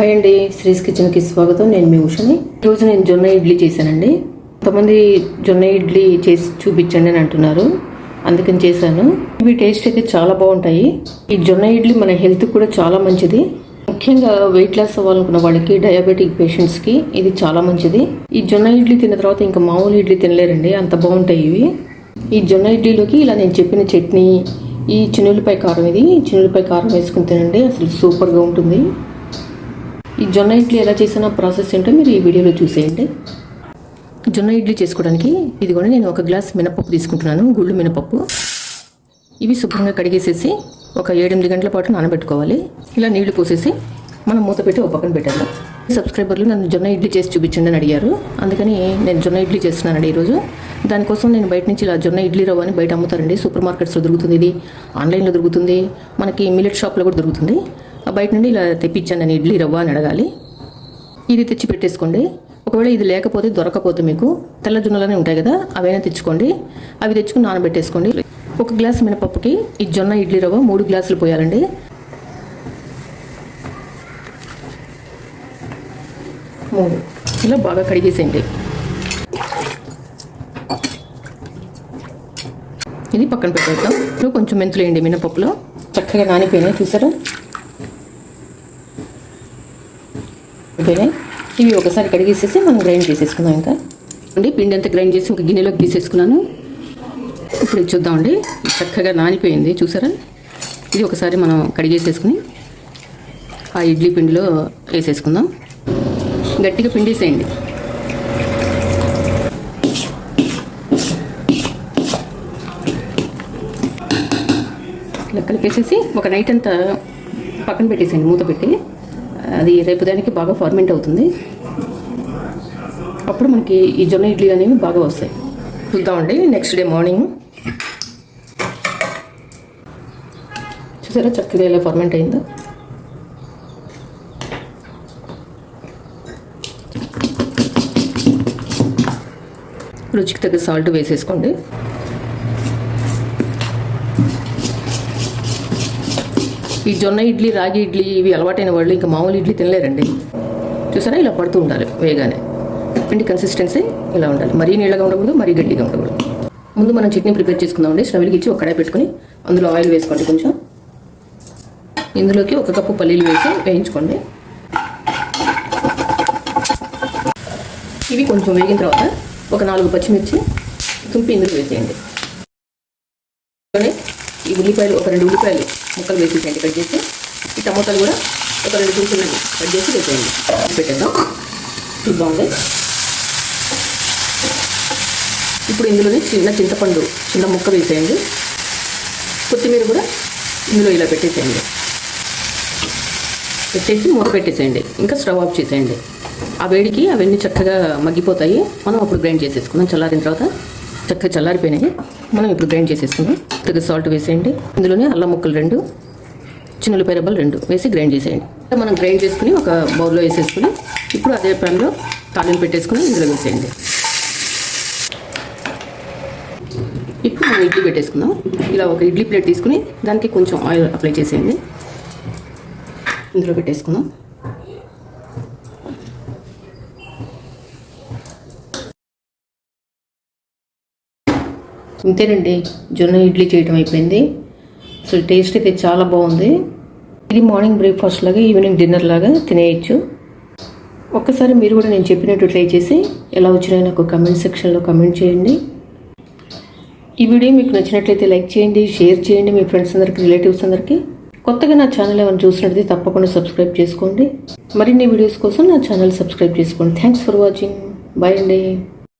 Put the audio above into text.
Hi అండి శ్రీస్ కిచెన్కి స్వాగతం. నేను మీ ఉషని. ఈరోజు నేను జొన్న ఇడ్లీ చేశానండి. కొంతమంది జొన్న ఇడ్లీ చేసి చూపించండి అని అంటున్నారు. అందుకని చేశాను. ఇవి టేస్ట్ అయితే చాలా బాగుంటాయి. ఈ జొన్న ఇడ్లీ మన హెల్త్ కూడా చాలా మంచిది. ముఖ్యంగా వెయిట్ లాస్ అవ్వాలనుకున్న వాళ్ళకి డయాబెటిక్ పేషెంట్స్కి ఇది చాలా మంచిది. ఈ జొన్న ఇడ్లీ తిన్న తర్వాత ఇంకా మామూలు ఇడ్లీ తినలేరండి. అంత బాగుంటాయి ఇవి. ఈ జొన్న ఇడ్లీలోకి ఇలా నేను చెప్పిన చట్నీ ఈ చిన్నులపై కారం ఇది. చిన్నులపై కారం వేసుకుని తినండి. అసలు సూపర్గా ఉంటుంది. ఈ జొన్న ఇడ్లీ ఎలా చేసిన ప్రాసెస్ ఏంటో మీరు ఈ వీడియోలో చూసేయండి. జొన్న ఇడ్లీ చేసుకోవడానికి ఇది కూడా నేను ఒక గ్లాస్ మినపప్పు తీసుకుంటున్నాను గుళ్ళు మినపప్పు. ఇవి శుభ్రంగా కడిగేసేసి ఒక ఏడెనిమిది గంటల పాటు నానబెట్టుకోవాలి. ఇలా నీళ్ళు పోసేసి మనం మూత పెట్టి ఒక పక్కన పెట్టాలి సబ్స్క్రైబర్లు నన్ను జొన్న ఇడ్లీ చేసి చూపించండి అని అడిగారు. అందుకని నేను జొన్న ఇడ్లీ చేస్తున్నానండి ఈరోజు. దానికోసం నేను బయట నుంచి ఇలా జొన్న ఇడ్లీ రవ్వ అని బయట అమ్ముతారండి. సూపర్ మార్కెట్స్లో దొరుకుతుంది ఇది. ఆన్లైన్లో దొరుకుతుంది. మనకి మిల్లెట్ షాప్లో కూడా దొరుకుతుంది. బయట నుండి ఇలా తెప్పించాను నేను ఇడ్లీ రవ్వ అని అడగాలి. ఇది తెచ్చి పెట్టేసుకోండి. ఒకవేళ ఇది లేకపోతే దొరకపోతే మీకు తెల్ల జొన్నలనే ఉంటాయి కదా అవైనా తెచ్చుకోండి. అవి తెచ్చుకుని నానబెట్టేసుకోండి. ఒక గ్లాస్ మినపప్పుకి ఈ జొన్న ఇడ్లీ రవ్వ మూడు గ్లాసులు పోయాలండి. మూడు. ఇలా బాగా కడిగేసేయండి. ఇది పక్కన పెట్టేద్దాం. ఇప్పుడు కొంచెం మెంతులు వేయండి మినపప్పులో. చక్కగా నానిపోయినాయి చూసారా? అయిపోయినాయి ఇవి ఒకసారి కడిగేసేసి మనం గ్రైండ్ చేసేసుకుందాం ఇంకా. అండి పిండి అంతా గ్రైండ్ చేసి ఒక గిన్నెలోకి తీసేసుకున్నాను. ఇప్పుడు చూద్దామండి చక్కగా నానిపోయింది. చూసారా? ఇది ఒకసారి మనం కడిగేసేసుకుని ఆ ఇడ్లీ పిండిలో వేసేసుకుందాం. గట్టిగా పిండేసేయండి. ఇలా కలిపేసేసి ఒక నైట్ అంతా పక్కన పెట్టేసేయండి మూత పెట్టి. అది రేపు దానికి బాగా ఫార్మెంట్ అవుతుంది. అప్పుడు మనకి ఈ జొన్న ఇడ్లీ అనేవి బాగా వస్తాయి. చూద్దామండి నెక్స్ట్ డే మార్నింగ్ చూసారా చక్కగా ఇలా ఫర్మెంట్ అయిందో? రుచికి తగ్గ సాల్ట్ వేసేసుకోండి. ఈ జొన్న ఇడ్లీ రాగి ఇడ్లీ ఇవి అలవాటైన వాళ్ళు ఇంకా మామూలు ఇడ్లీ తినలేరండి. చూసారా? ఇలా పడుతూ ఉండాలి వేగానే. పిండి కన్సిస్టెన్సీ ఇలా ఉండాలి. మరీ నీళ్ళగా ఉండకూడదు మరీ గట్టిగా ఉండకూడదు. ముందు మనం చట్నీ ప్రిపేర్ చేసుకుందామండి స్టవ్కి ఇచ్చి ఒక కడాయి అందులో ఆయిల్ వేసుకోండి కొంచెం. ఇందులోకి ఒక కప్పు పల్లీలు వేసి వేయించుకోండి. ఇవి కొంచెం వేగిన తర్వాత ఒక నాలుగు పచ్చిమిర్చి తుంపి ఇందులో వేసేయండి. ఈ ఉల్లిపాయలు ఒక రెండు ఉల్లిపాయలు ముక్కలు వేసేసేయండి కట్ చేసి ఈ టమోటాలు కూడా ఒక రెండు తుంపులు కట్ చేసి వేసేయండి. పెట్టేద్దాం. ఇది బాగుంది. ఇప్పుడు ఇందులోనే చిన్న చింతపండు చిన్న ముక్క వేసేయండి. కొత్తిమీర కూడా ఇందులో ఇలా పెట్టేసేయండి. పెట్టేసి మూత పెట్టేసేయండి. ఇంకా స్టవ్ ఆఫ్ చేసేయండి. ఆ వేడికి అవన్నీ చక్కగా మగ్గిపోతాయి. మనం అప్పుడు గ్రైండ్ చేసేసుకుందాం. చల్లారిన తర్వాత చక్కగా చల్లారిపోయినాయి. మనం ఇప్పుడు గ్రైండ్ చేసేసుకుందాం. కొద్దిగా సాల్ట్ వేసేయండి. ఇందులోనే అల్లం ముక్కలు రెండు చిన్న రబ్బలు రెండు వేసి గ్రైండ్ చేసేయండి. మనం గ్రైండ్ చేసుకుని ఒక బౌల్లో వేసేసుకుని ఇప్పుడు అదే ప్యాన్లో తాలింపు పెట్టేసుకుని ఇందులో వేసేయండి. ఇప్పుడు మనం ఇడ్లీ పెట్టేసుకుందాం. ఇలా ఒక ఇడ్లీ ప్లేట్ తీసుకుని దానికి కొంచెం ఆయిల్ అప్లై చేసేయండి. ఇందులో పెట్టేసుకుందాం. ఇంతేనండి జొన్న ఇడ్లీ చేయటం అయిపోయింది. అసలు టేస్ట్ అయితే చాలా బాగుంది. ఇది మార్నింగ్ బ్రేక్ఫాస్ట్ లాగా ఈవినింగ్ డిన్నర్ లాగా తినేయచ్చు. ఒక్కసారి మీరు కూడా నేను చెప్పినట్టు ట్రై చేసి ఎలా వచ్చినాయో నాకు కమెంట్ సెక్షన్లో కమెంట్ చేయండి. ఈ వీడియో మీకు నచ్చినట్లయితే లైక్ చేయండి షేర్ చేయండి మీ ఫ్రెండ్స్ అందరికి రిలేటివ్స్ అందరికీ. కొత్తగా నా ఛానల్ ఏమైనా చూసినట్లయితే తప్పకుండా సబ్స్క్రైబ్ చేసుకోండి. మరిన్ని వీడియోస్ కోసం నా ఛానల్ సబ్స్క్రైబ్ చేసుకోండి. థ్యాంక్స్ ఫర్ వాచింగ్ బాయ్ అండి.